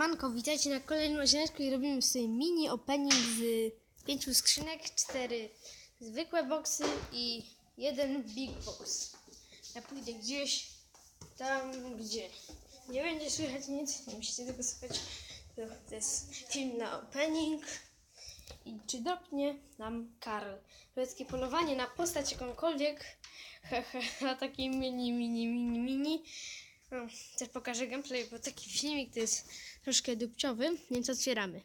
Manko, witajcie na kolejnym odcinku i robimy sobie mini opening z pięciu skrzynek, cztery zwykłe boxy i jeden big box. Ja pójdę gdzieś tam, gdzie nie będzie słychać nic, nie musicie tego słuchać. To, jest film na opening. I czy dropnie nam Karl? Takie polowanie na postać jakąkolwiek. Hehe, taki mini, mini, mini, mini. No, też pokażę gameplay, bo taki filmik to jest troszkę dupciowy, więc otwieramy.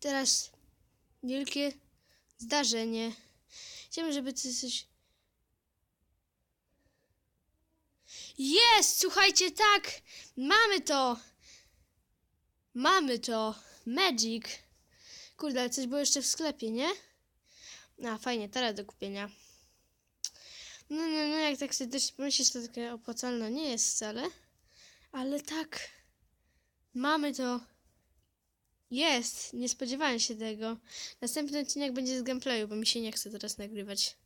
Teraz wielkie zdarzenie. Chciałbym, żeby coś... coś... Jest! Słuchajcie, tak! Mamy to! Mamy to! Magic! Kurde, ale coś było jeszcze w sklepie, nie? A, fajnie, teraz do kupienia. No, no, no, jak tak sobie też pomyślisz, to takie opłacalne nie jest wcale. Ale tak, mamy to. Jest! Nie spodziewałem się tego. Następny odcinek będzie z gameplayu, bo mi się nie chce teraz nagrywać.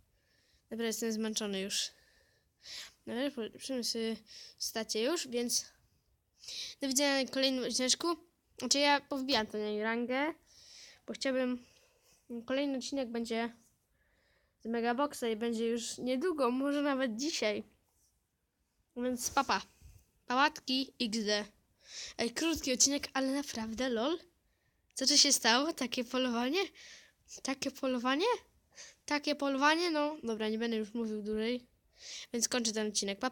Naprawdę jestem zmęczony już. No polepszymy sobie stacie już, więc do widzenia na kolejnym odcineczku. Znaczy ja powbijam to na rangę, bo chciałbym... Kolejny odcinek będzie z Megaboxa i będzie już niedługo, może nawet dzisiaj. Więc papa. Pałatki XD. Ej, krótki odcinek, ale naprawdę lol. Co tu się stało? Takie polowanie? Takie polowanie? Takie polowanie? No, dobra, nie będę już mówił dłużej. Więc kończę ten odcinek. Papa.